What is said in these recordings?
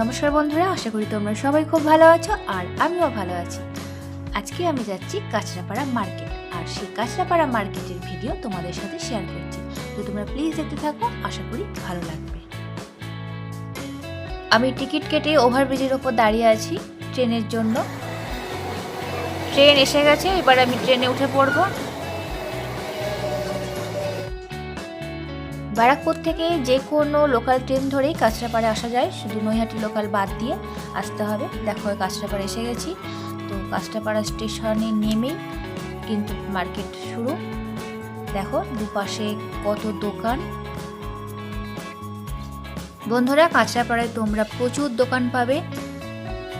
নমস্কার বন্ধুরা, আশা করি তোমরা সবাই খুব ভালো আছো আর আমিও ভালো আছি। আজকে আমি যাচ্ছি কাঁচরাপাড়া মার্কেট আর সেই কাঁচরাপাড়া মার্কেটের ভিডিও তোমাদের সাথে শেয়ার করছি। তো তোমরা প্লিজ দেখতে থাকো, আশা করি ভালো লাগবে। আমি টিকিট কেটে ওভারব্রিজের ওপর দাঁড়িয়ে আছি ট্রেনের জন্য। ট্রেন এসে গেছে, এবার আমি ট্রেনে উঠে পড়ব। ব্যারাকপুর থেকে যে কোনো লোকাল ট্রেন ধরেই কাঁচরাপাড়ে আসা যায়। শুধু নৈহাটি লোকাল বাদ দিয়ে আসতে হবে। দেখো কাঁচরাপাড়া এসে গেছি। তো কাঁচরাপাড়া স্টেশনে নেমেই কিন্তু মার্কেট শুরু। দেখো, দুপাশে কত দোকান। বন্ধুরা, কাঁচরাপাড়ায় তোমরা প্রচুর দোকান পাবে।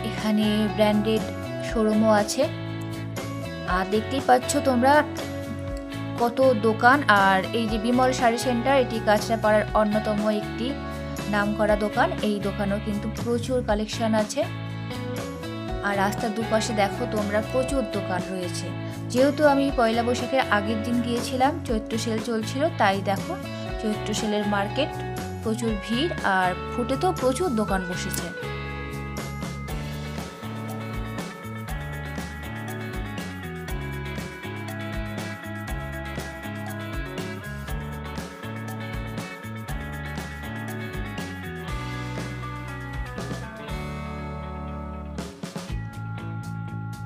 এখানে ব্র্যান্ডেড শোরুমও আছে। আর দেখতেই পাচ্ছ তোমরা কত দোকান আর এই যে বিমল শাড়ি সেন্টার, এটি কাঁচরাপাড়ার অন্যতম একটি নামকরা দোকান। এই দোকানেও কিন্তু প্রচুর কালেকশন আছে। আর রাস্তার দুপাশে দেখো তোমরা প্রচুর দোকান রয়েছে। যেহেতু আমি পয়লা বৈশাখের আগের দিন গিয়েছিলাম, চৈত্র সেল চলছিল, তাই দেখো চৈত্র সেলের মার্কেট প্রচুর ভিড় আর ফুটে তো প্রচুর দোকান বসেছে।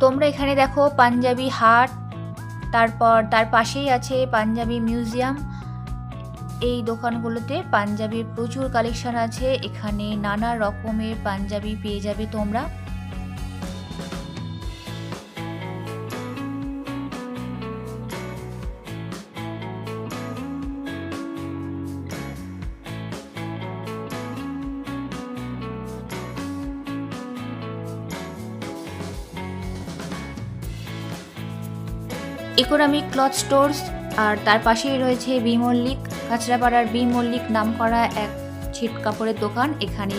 তোমরা এখানে দেখো পাঞ্জাবি হাট, তারপর তার পাশেই আছে পাঞ্জাবি মিউজিয়াম। এই দোকানগুলোতে পাঞ্জাবির প্রচুর কালেকশন আছে। এখানে নানা রকমের পাঞ্জাবি পেয়ে যাবে তোমরা। ইকোনমিক ক্লথ স্টোর্স, আর তার পাশেই রয়েছে বি মল্লিক, কাঁচরাপাড়ার বি মল্লিক নাম করা এক ছিট কাপড়ের দোকান। এখানে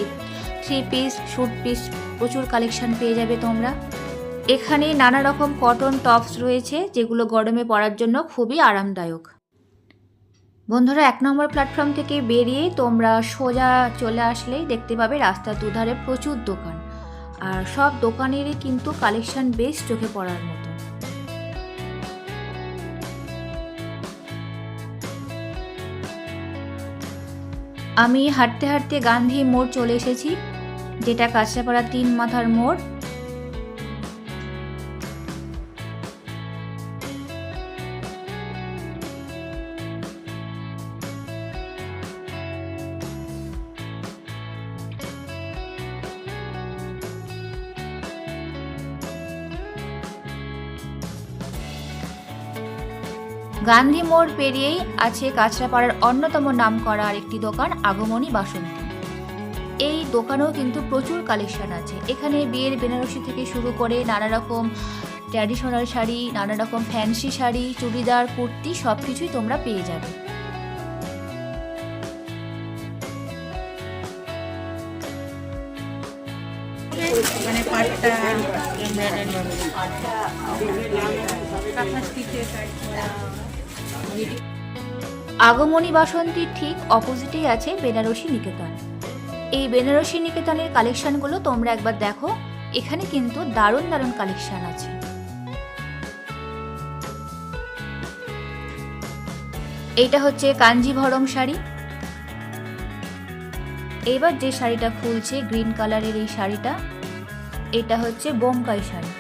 থ্রি পিস স্যুট পিস প্রচুর কালেকশন পেয়ে যাবে তোমরা। এখানে নানা রকম কটন টপস রয়েছে, যেগুলো গরমে পরার জন্য খুবই আরামদায়ক। বন্ধুরা, এক নম্বর প্ল্যাটফর্ম থেকে বেরিয়ে তোমরা সোজা চলে আসলেই দেখতে পাবে রাস্তার দুধারে প্রচুর দোকান। আর সব দোকানেরই কিন্তু কালেকশন বেশ চোখে পড়ার মতো। আমি হাঁটতে হাঁটতে গান্ধী মোড় চলে এসেছি যেটা কাঁচরাপাড়া তিন মাথার মোড়। গান্ধী মোড় পেরিয়েই আছে কাঁচরাপাড়ার অন্যতম নাম করা আরেকটি দোকান, আগমনী বাসন্তী। এই দোকানেও কিন্তু প্রচুর কালেকশন আছে। এখানে বিয়ের বেনারসি থেকে শুরু করে নানা রকম ট্র্যাডিশনাল শাড়ি নানা রকম ফ্যান্সি শাড়ি, চুড়িদার, কুর্তি সব কিছুই তোমরা পেয়ে যাবে। মানে পাটটা আগমনী বাসন্তীর ঠিক অপোজিটেই আছে বেনারসি নিকেতন। এই বেনারসি নিকেতনের কালেকশনগুলো তোমরা একবার দেখো, এখানে কিন্তু দারুণ দারুণ কালেকশন আছে। এইটা হচ্ছে কাঞ্জিভরম শাড়ি। এবার যে শাড়িটা খুলছে, গ্রিন কালারের এই শাড়িটা, এটা হচ্ছে বোমকাই শাড়ি।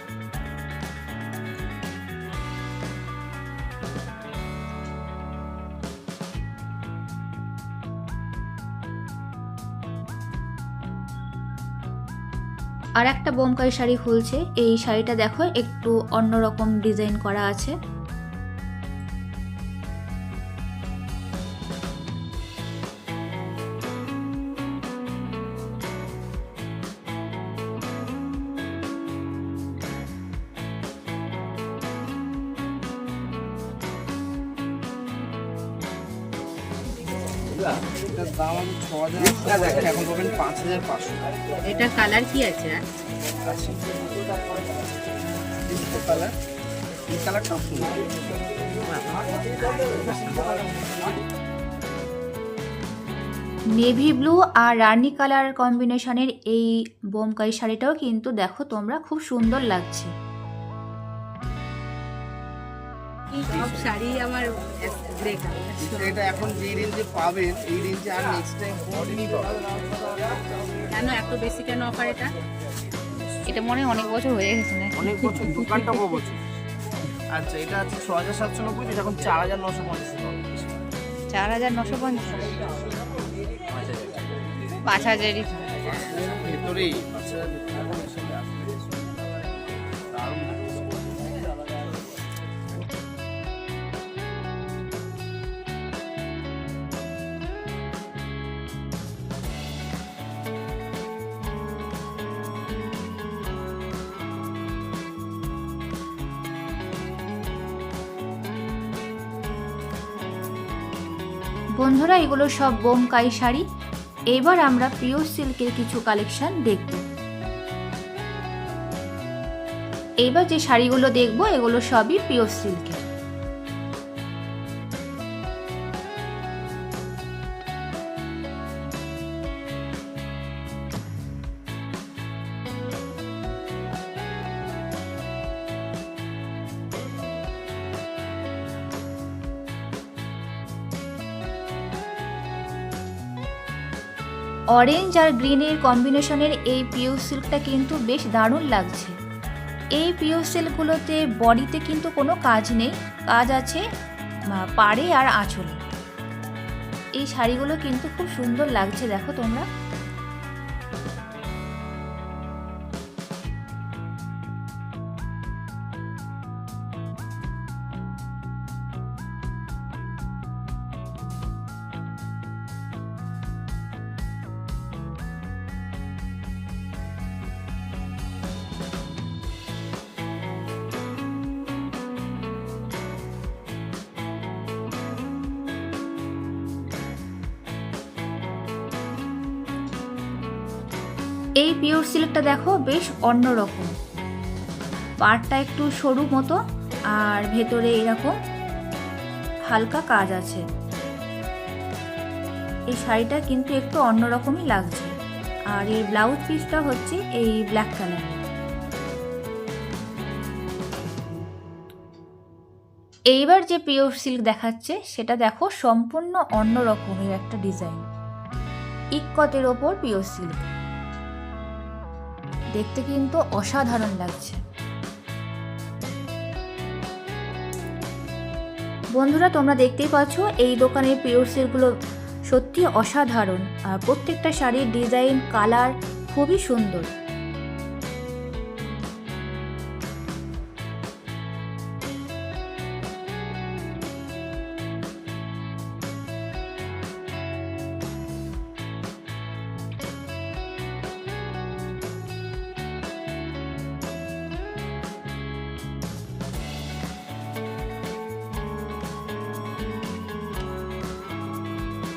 আর একটা বোমকাই শাড়ি খুলছে। এই শাড়িটা দেখো একটু অন্যরকম ডিজাইন করা আছে। এটার দাম আমি ছ হাজার এখন পাবেন পাঁচ হাজার পাঁচশো এটা কালার কি আছে? আছে কালার এই কালারটাও সুন্দর নেভি ব্লু আর রানি কালার কম্বিনেশনের এই বোমকাই শাড়িটাও কিন্তু দেখো তোমরা খুব সুন্দর লাগছে। সব শাড়ি আমার এটা এখন যে রেঞ্জে পাবেন এই রেঞ্জে আর নেক্সট টাইম কোনোদিনই পাবেন কেন এত বেশি কেন অফার এটা? এটা মনে হয় অনেক বছর হয়ে গেছে না অনেক বছর দোকানটা কম বছর? আচ্ছা এটা আছে ছ হাজার সাতশো নব্বই এটা এখন চার হাজার নশো পঞ্চাশ। চার হাজার নশো পঞ্চাশ। পাঁচ হাজারই। ভেতরেই এখন বন্ধুরা, এগুলো সব বোমকাই শাড়ি। এবার আমরা প্রিয় সিল্কের কিছু কালেকশন দেখব। এবার যে শাড়িগুলো দেখব, এগুলো সবই পিওর সিল্কের অরেঞ্জ আর গ্রিনের কম্বিনেশনের এই পিও সিল্কটা কিন্তু বেশ দারুণ লাগছে। এই পিও সিল্কগুলোতে বডিতে কিন্তু কোনো কাজ নেই, কাজ আছে পাড়ে আর আঁচলে। এই শাড়িগুলো কিন্তু খুব সুন্দর লাগছে, দেখো তোমরা। এই পিওর সিল্কটা দেখো বেশ অন্যরকম। পাড়টা একটু সরু মতো, আর ভেতরে এরকম হালকা কাজ আছে। এই শাড়িটা কিন্তু একটু অন্যরকমই লাগছে। আর এর ব্লাউজ পিসটা হচ্ছে এই ব্ল্যাক কালার। এইবার যে পিওর সিল্ক দেখাচ্ছে, সেটা দেখো সম্পূর্ণ অন্য রকমের একটা ডিজাইন। ইক্কতের ওপর পিওর সিল্ক। দেখতে কিন্তু অসাধারণ লাগছে। বন্ধুরা, তোমরা দেখতেই পাচ্ছ, এই দোকানের পিওর সিল্কগুলো সত্যি অসাধারণ। আর প্রত্যেকটা শাড়ির ডিজাইন কালার খুবই সুন্দর।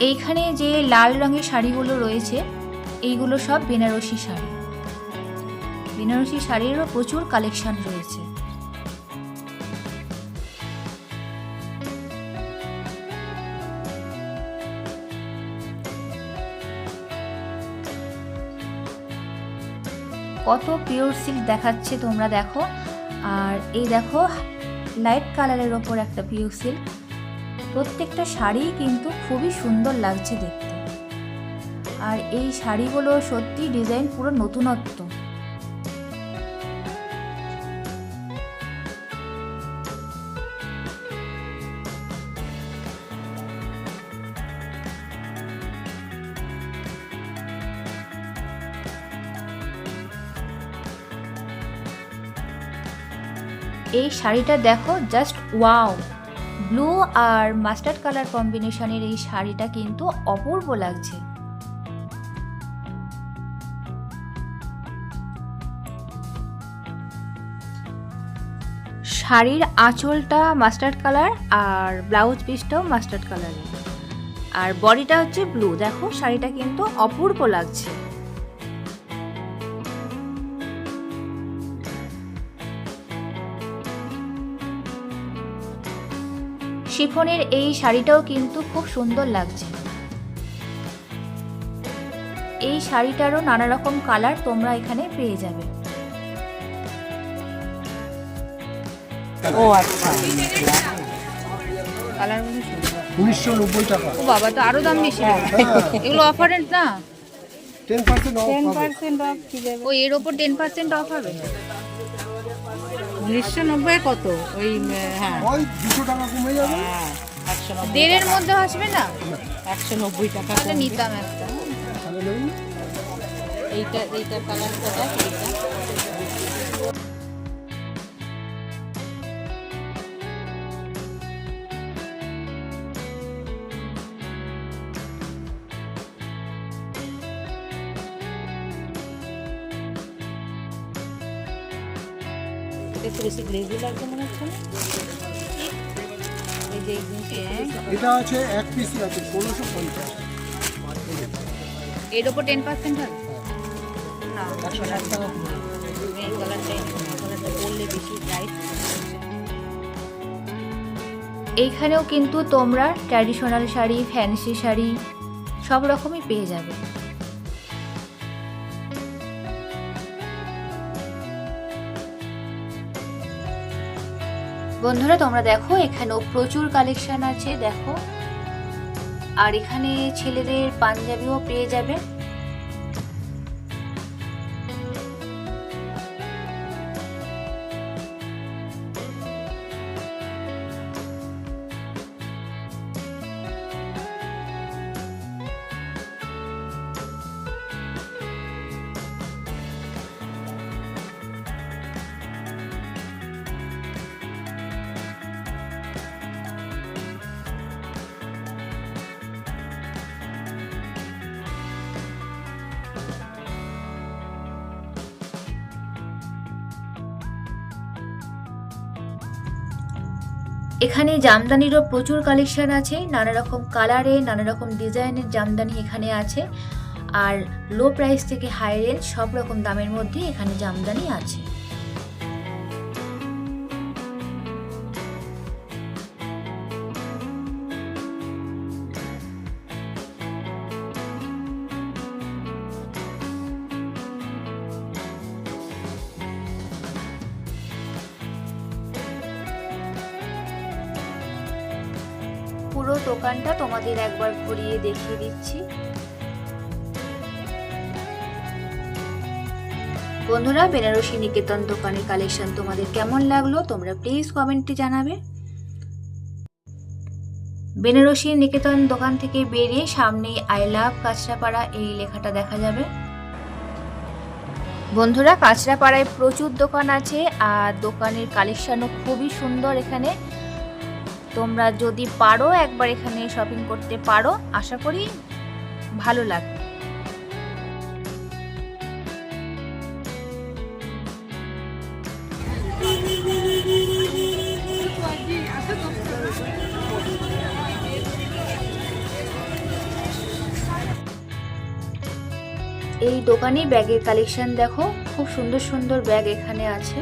এইখানে যে লাল রঙের শাড়িগুলো রয়েছে, এইগুলো সব বেনারসি শাড়ি। বেনারসি শাড়িরও প্রচুর কালেকশন রয়েছে। কত পিওর সিল্ক দেখাচ্ছে তোমরা দেখো। আর এই দেখো, লাইট কালারের ওপর একটা পিওর সিল্ক। প্রত্যেকটা শাড়ি কিন্তু খুবই সুন্দর লাগছে দেখতে। আর এই শাড়িগুলো সত্যি ডিজাইন পুরো নতুনত্ব। এই শাড়িটা দেখো জাস্ট ওয়াও ব্লু আর মাস্টার্ড কালার কম্বিনেশনের এই শাড়িটা কিন্তু অপূর্ব লাগছে। শাড়ির আঁচলটা মাস্টার্ড কালার আর ব্লাউজ পিসটাও মাস্টার্ড কালারের। আর বডিটা হচ্ছে ব্লু। দেখো, শাড়িটা কিন্তু অপূর্ব লাগছে। শিফনের এই শাড়িটাও কিন্তু খুব সুন্দর লাগছে। এই শাড়িটারও নানা রকম কালার তোমরা এখানে পেয়ে যাবে। ও আচ্ছা। কালার উনিশশো নব্বই টাকা। ও বাবা তো আরও দাম বেশি এগুলো অফারের না? টেন পার্সেন্ট অফ টেন হবে। পার্সেন্ট অফ কি যাবে ও এর ওপর টেন পার্সেন্ট অফ হবে? উনিশশো নব্বই কত? ওই হ্যাঁ। ওই দুশো টাকা কমে যাবে। হ্যাঁ একশো দেড়ের মধ্যে আসবে না? একশো নব্বই টাকা তাহলে নিতাম একটা। তাহলে এইটা এইটা কালারটা এইটা। গ্রেভি লাগছে মনে হচ্ছে? এই যে এটা আছে এক পিস আছে ষোলোশো পঞ্চাশ। এর ওপর টেন পার্সেন্ট হবে? না এই কালারটা কালারটা বেশি ব্রাইট এইখানেও কিন্তু তোমরা ট্র্যাডিশনাল শাড়ি ফ্যান্সি শাড়ি সব রকমই পেয়ে যাবে। বন্ধুরা তোমরা দেখো এখানেও প্রচুর কালেকশন আছে দেখো। আর এখানে ছেলেদের পাঞ্জাবিও পেয়ে যাবে। এখানে জামদানিরও প্রচুর কালেকশান আছে নানা রকম কালারে নানা রকম ডিজাইনের জামদানি এখানে আছে। আর লো প্রাইস থেকে হাই রেঞ্জ সব রকম দামের মধ্যে এখানে জামদানি আছে। পুরো দোকানটা তোমাদের একবার ঘুরিয়ে দেখিয়ে দিচ্ছি। বন্ধুরা, বেনারসি নিকেতন দোকানের কালেকশন তোমাদের কেমন লাগল তোমরা প্লিজ কমেন্টে জানাবে। বেনারসি নিকেতন দোকান থেকে বেরিয়ে সামনেই আই লাভ কাঁচরাপাড়া এই লেখাটা দেখা যাবে। বন্ধুরা, কাঁচরাপাড়ায় প্রচুর দোকান আছে আর দোকানের কালেকশনও খুবই সুন্দর এখানে। তোমরা যদি পারো একবার এখানে শপিং করতে পারো, আশা করি ভালো লাগবে। এই দোকানে ব্যাগের কালেকশন দেখো, খুব সুন্দর সুন্দর ব্যাগ এখানে আছে।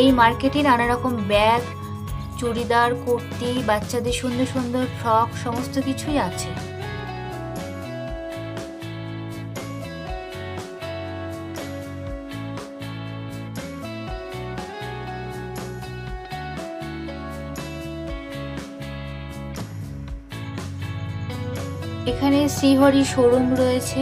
এই মার্কেটে নানা রকম ব্যাগ, চুড়িদার, কুর্তি, বাচ্চাদের সুন্দর সুন্দর ফ্রক, সমস্ত কিছুই আছে। এখানে শ্রীহরি শোরুম রয়েছে।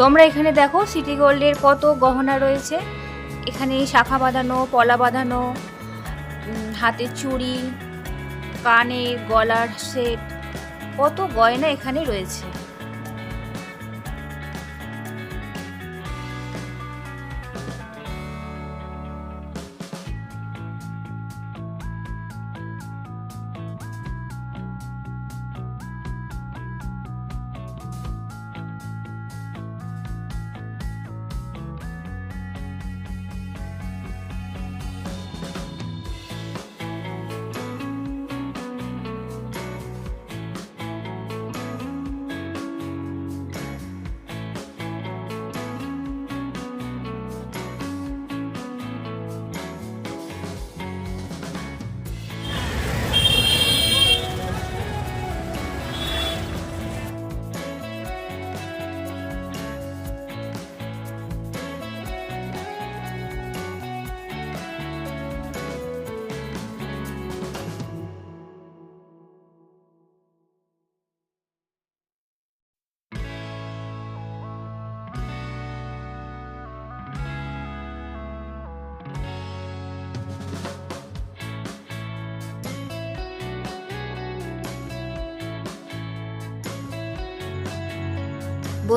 তোমরা এখানে দেখো সিটি গোল্ডের কত গহনা রয়েছে। এখানে শাখা বাঁধানো, পলা বাঁধানো হাতের চুড়ি কানে গলার সেট, কত গয়না এখানে রয়েছে।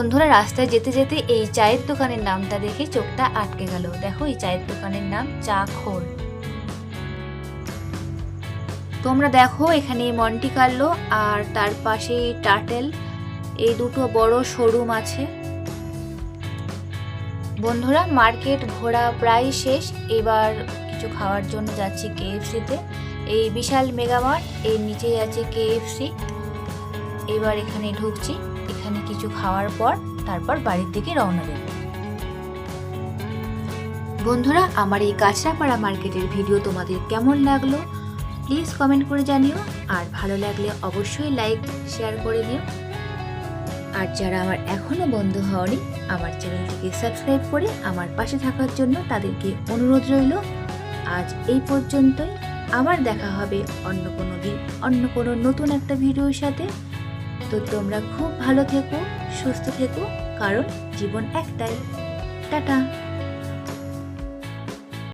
বন্ধুরা, রাস্তায় যেতে যেতে এই চায়ের দোকানের নামটা দেখে চোখটা আটকে গেল। দেখো, এই চায়ের দোকানের নাম চা খোর তোমরা দেখো, এখানে মন্টি কার্লো আর তার পাশে টার্টেল। এই দুটো বড় শোরুম আছে। বন্ধুরা, মার্কেট ঘোরা প্রায় শেষ। এবার কিছু খাওয়ার জন্য যাচ্ছি কেএফসিতে। এই বিশাল মেগামার্ট এর নিচেই আছে কেএফসি। এবার এখানে ঢুকছি। কিছু খাওয়ার পর তারপর বাড়ির দিকে রওনা দেব। বন্ধুরা, আমার এই কাঁচরাপাড়া মার্কেটের ভিডিও তোমাদের কেমন লাগল? প্লিজ কমেন্ট করে জানিও। আর ভালো লাগলে অবশ্যই লাইক শেয়ার করে দিও। আর যারা আমার এখনও বন্ধু হওনি, আমার চ্যানেলটিকে সাবস্ক্রাইব করে আমার পাশে থাকার জন্য তাদেরকে অনুরোধ রইল। আজ এই পর্যন্তই। আবার দেখা হবে অন্য কোনো দিন, অন্য কোনো নতুন একটা ভিডিওর সাথে। তো তোমরা খুব ভালো থেকো সুস্থ থেকো কারণ জীবন একটাই। টাটা।